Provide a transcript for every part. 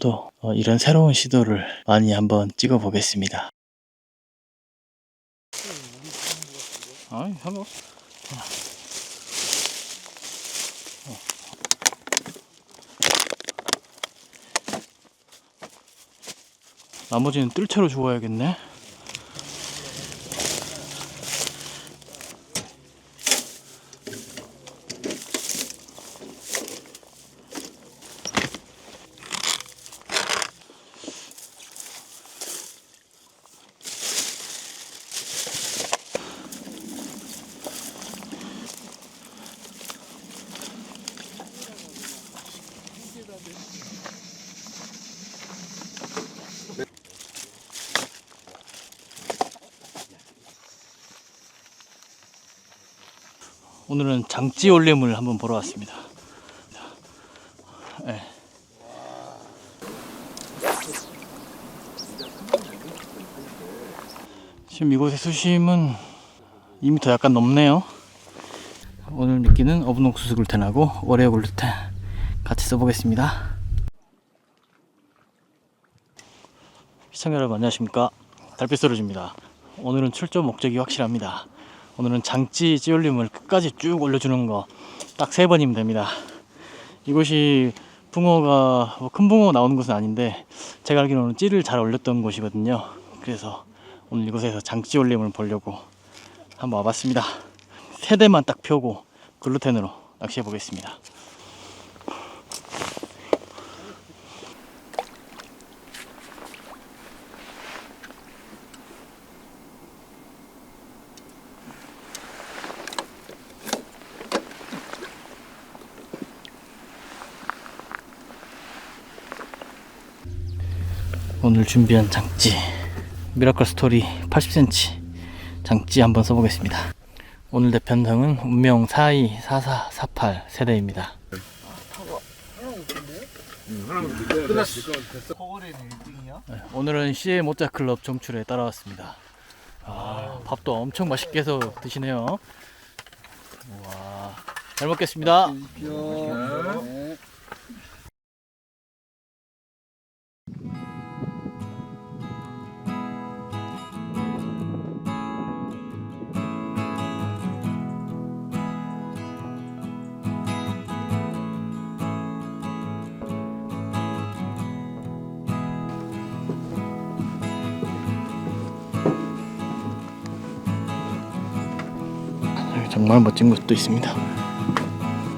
앞으로도 어, 이런 새로운 시도를 많이 한번 찍어 보겠습니다. 아이, 한번. 나머지는 뜰채로 주워야겠네. 오늘은 장찌 올림을 한번 보러 왔습니다. 네. 지금 이곳의 수심은 2m 약간 넘네요. 오늘 미끼는 어분옥수수 글텐하고 월요 글루텐 같이 써보겠습니다. 시청자 여러분 안녕하십니까 달빛 소리입니다. 오늘은 출조 목적이 확실합니다. 오늘은 장찌 찌올림을 끝까지 쭉 올려주는 거 딱 세 번이면 됩니다. 이곳이 붕어가 뭐 큰 붕어 나오는 곳은 아닌데 제가 알기로는 찌를 잘 올렸던 곳이거든요. 그래서 오늘 이곳에서 장찌 올림을 보려고 한번 와봤습니다. 세 대만 딱 펴고 글루텐으로 낚시해 보겠습니다. 오늘 준비한 장찌 미라클 스토리 80cm 장찌 한번 써보겠습니다. 오늘 대편성은 운명 42, 44, 48 세대입니다. 네, 오늘은 CA 모짜 클럽 정출에 따라왔습니다. 아, 밥도 엄청 맛있게 해서 드시네요. 와, 잘 먹겠습니다. 여 정말 멋진 곳도 있습니다.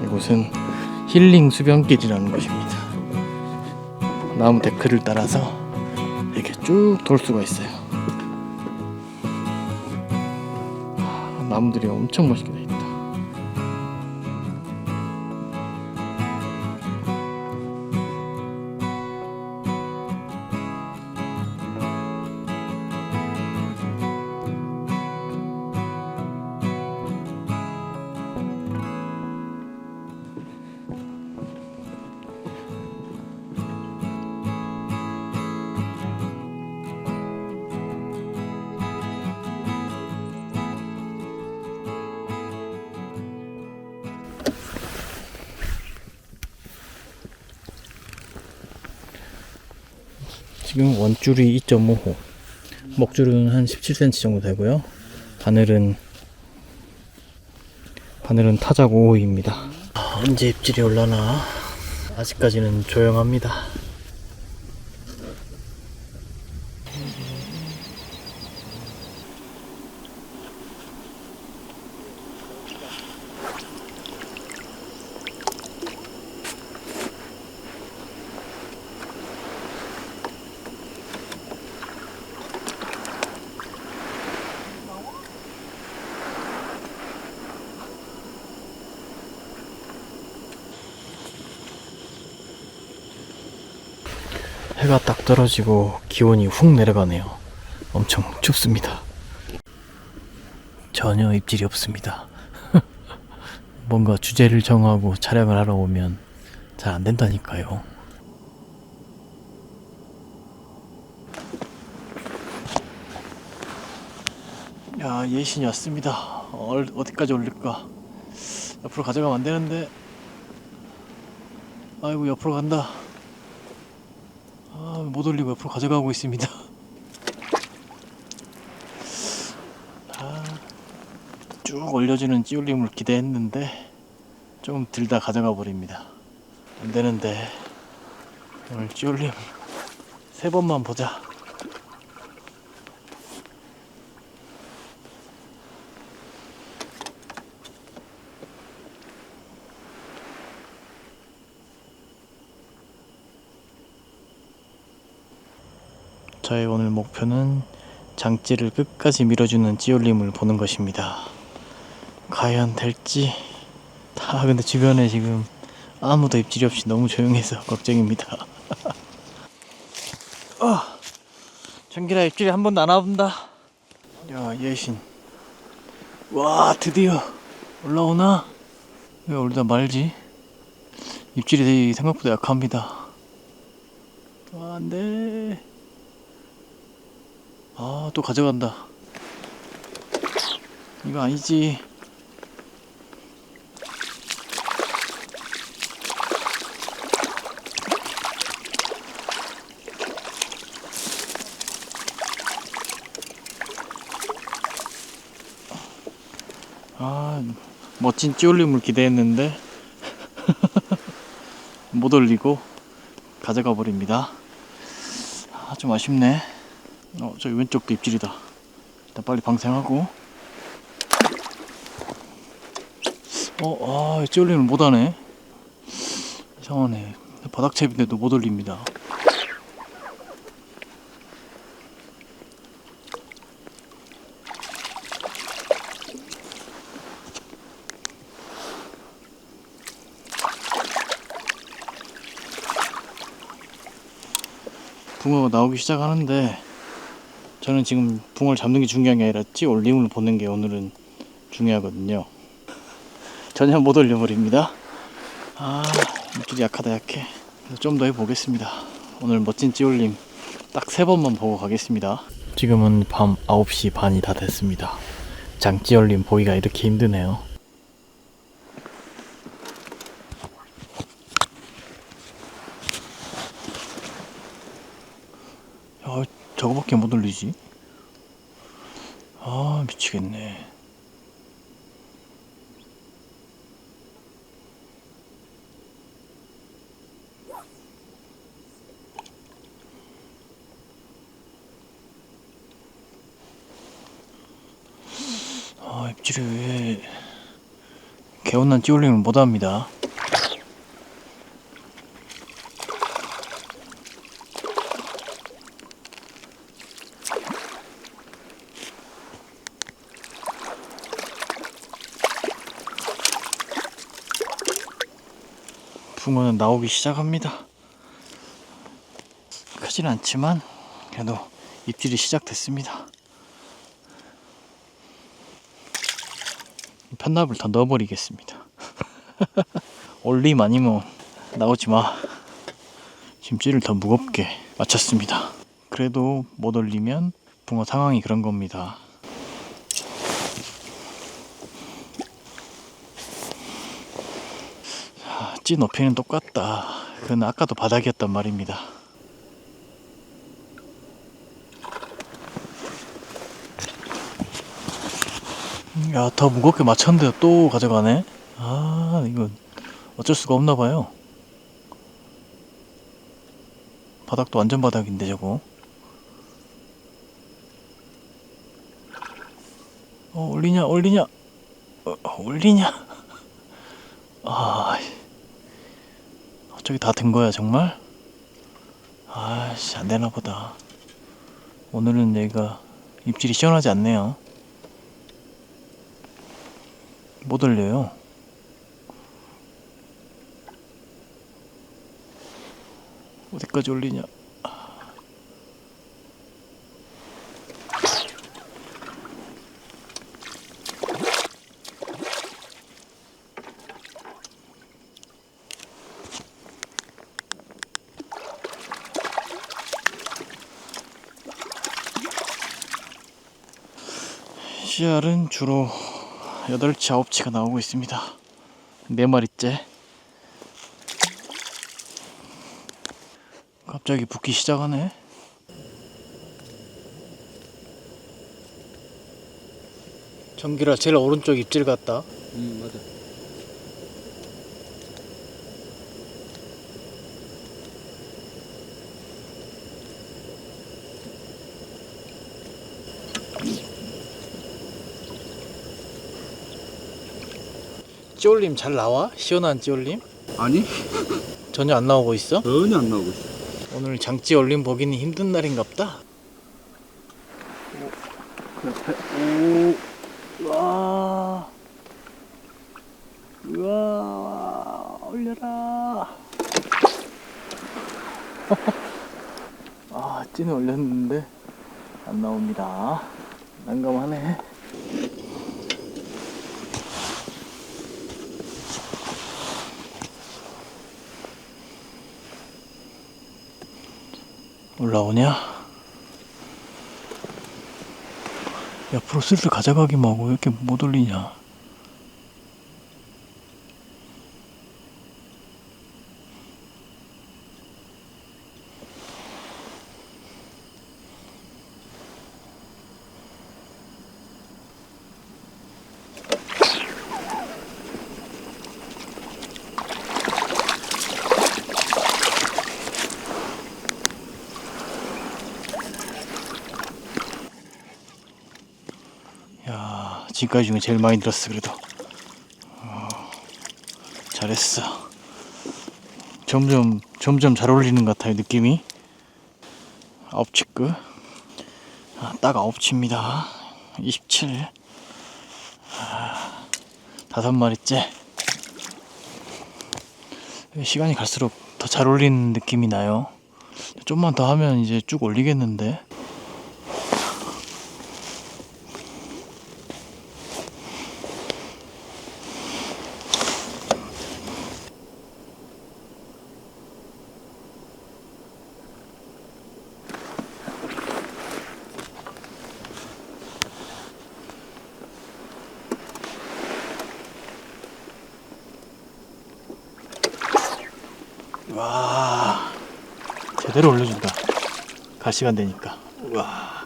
이곳은 힐링 수변길이라는 곳입니다. 나무 데크를 따라서 이렇게 쭉 돌 수가 있어요. 아, 나무들이 엄청 멋있게 돼 지금 원줄이 2.5호, 목줄은 한 17cm 정도 되고요. 바늘은 바늘은 타작 5호입니다. 언제 입질이 올라나? 아직까지는 조용합니다. 해가 딱 떨어지고 기온이 훅 내려가네요. 엄청 춥습니다. 전혀 입질이 없습니다. 뭔가 주제를 정하고 촬영을 하러 오면 잘 안 된다니까요. 야, 예신이 왔습니다. 어, 어디까지 올릴까? 옆으로 가져가면 안 되는데. 아이고, 옆으로 간다. 못 올리고 옆으로 가져가고 있습니다. 아, 쭉 올려주는 찌올림을 기대했는데 좀 들다 가져가 버립니다. 안 되는데 오늘 찌올림 세 번만 보자. 저의 오늘 목표는 장찌를 끝까지 밀어주는 찌올림을 보는 것입니다. 과연 될지 다 근데 주변에 지금 아무도 입질이 없이 너무 조용해서 걱정입니다. 어, 전기라 입질이 한 번도 안 와본다. 야 예신. 와 드디어 올라오나? 왜 올다 말지? 입질이 생각보다 약합니다. 아, 안돼. 아, 또 가져간다. 이거 아니지. 아, 멋진 찌올림을 기대했는데 못 올리고 가져가 버립니다. 아, 좀 아쉽네. 어, 저기 왼쪽도 입질이다. 일단 빨리 방생하고. 어, 아, 찌올림을 못하네. 이상하네. 바닥채비인데도 못 올립니다. 붕어가 나오기 시작하는데 저는 지금 붕어를 잡는 게 중요한 게 아니라 찌 올림을 보는 게 오늘은 중요하거든요. 전혀 못 올려버립니다. 아, 입질이 약하다 약해. 좀 더 해보겠습니다. 오늘 멋진 찌 올림 딱 세 번만 보고 가겠습니다. 지금은 밤 9시 반이 다 됐습니다. 장찌 올림 보기가 이렇게 힘드네요. 야, 저거밖에 못 올리지? 아, 미치겠네. 아, 입질을 왜 개운한 찌올림을 못합니다. 붕어는 나오기 시작합니다. 크진 않지만 그래도 입질이 시작됐습니다. 편납을 더 넣어버리겠습니다. 올림 아니면 나오지 마. 짐질을 더 무겁게 맞췄습니다. 그래도 못 올리면 붕어 상황이 그런 겁니다. 아, 찌 높이는 똑같다. 그건 아까도 바닥이었단 말입니다. 야, 더 무겁게 맞췄는데 또 가져가네? 아, 이건 어쩔 수가 없나 봐요. 바닥도 완전 바닥인데, 저거. 어, 올리냐, 올리냐? 어, 올리냐? 아, 저기 다된 거야, 정말? 아씨, 안 되나 보다. 오늘은 얘가 입질이 시원하지 않네요. 못 올려요. 어디까지 올리냐? 씨알은 주로 8치, 9치가 나오고 있습니다. 네 마리째. 갑자기 붓기 시작하네. 전기라 제일 오른쪽 입질 같다. 응 맞아 찌올림 잘 나와? 시원한 찌올림? 아니 전혀 안 나오고 있어? 전혀 안 나오고 있어 오늘 장찌 올림 보기는 힘든 날인갑다. 오, 와, 우와, 올려라. 아, 찐을 올렸는데 안 나옵니다. 난감하네. 올라오냐? 옆으로 슬슬 가져가기만 하고 왜 이렇게 못 올리냐? 야, 지금까지 중에 제일 많이 들었어 그래도. 어, 잘했어. 점점 점점 잘 어울리는 것 같아요 느낌이. 아홉 치급. 아, 딱 아홉 치입니다. 27. 아, 다섯 마리째. 시간이 갈수록 더잘 어울리는 느낌이 나요. 좀만 더 하면 이제 쭉 올리겠는데. 와. 제대로 올려준다. 갈 시간 되니까. 와.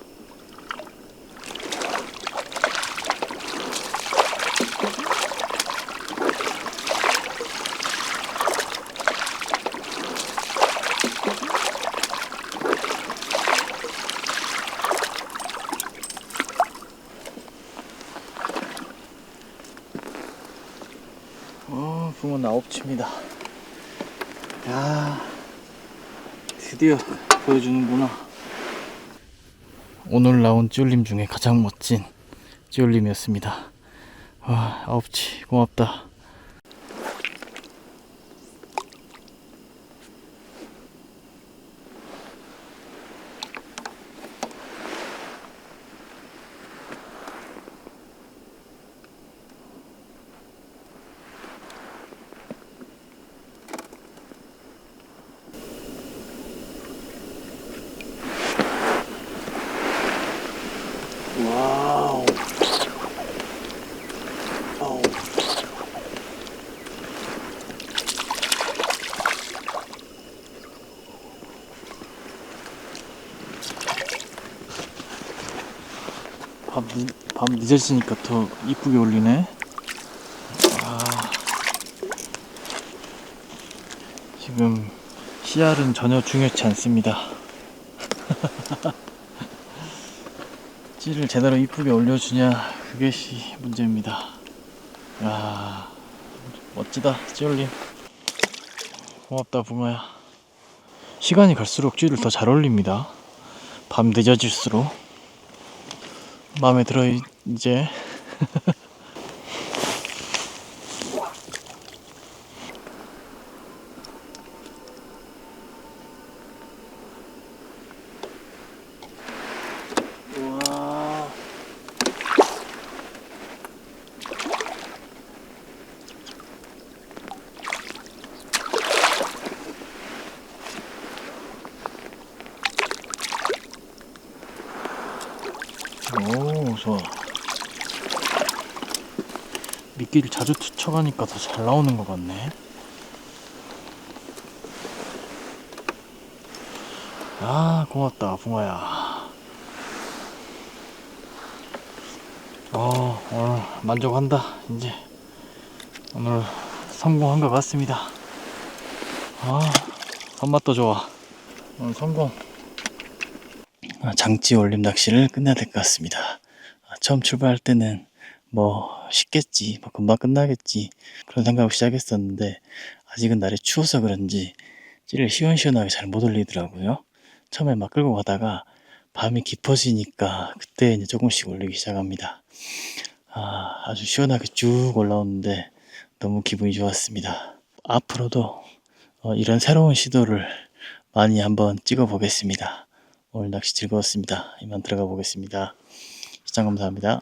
어, 붕어 나옵칩니다. 야, 드디어 보여주는구나. 오늘 나온 찌올림 중에 가장 멋진 찌올림이었습니다. 와, 아홉치 고맙다. 와우. 와우. 밤, 늦- 밤 늦어지니까 더 이쁘게 올리네. 아. 지금 씨알은 전혀 중요치 않습니다. 찌를 제대로 이쁘게 올려주냐 그게 시 문제입니다 야 멋지다 찌올림 고맙다 붕어야 시간이 갈수록 찌를 더 잘 올립니다 밤 늦어질수록 마음에 들어 이- 이제 와 오, 좋아. 미끼를 자주 투척하니까 더 잘 나오는 것 같네. 아 고맙다 붕어야. 어 오늘 만족한다 이제. 오늘 성공한 것 같습니다. 아 손맛도 좋아. 오늘 성공. 아, 장치 올림 낚시를 끝내야 될 것 같습니다. 아, 처음 출발할 때는 뭐 쉽겠지 뭐 금방 끝나겠지 그런 생각으로 시작했었는데 아직은 날이 추워서 그런지 찌를 시원시원하게 잘 못 올리더라고요 처음에 막 끌고 가다가 밤이 깊어지니까 그때 이제 조금씩 올리기 시작합니다. 아, 아주 시원하게 쭉 올라오는데 너무 기분이 좋았습니다. 앞으로도 어, 이런 새로운 시도를 많이 한번 찍어 보겠습니다. 오늘 낚시 즐거웠습니다. 이만 들어가 보겠습니다. 시청 감사합니다.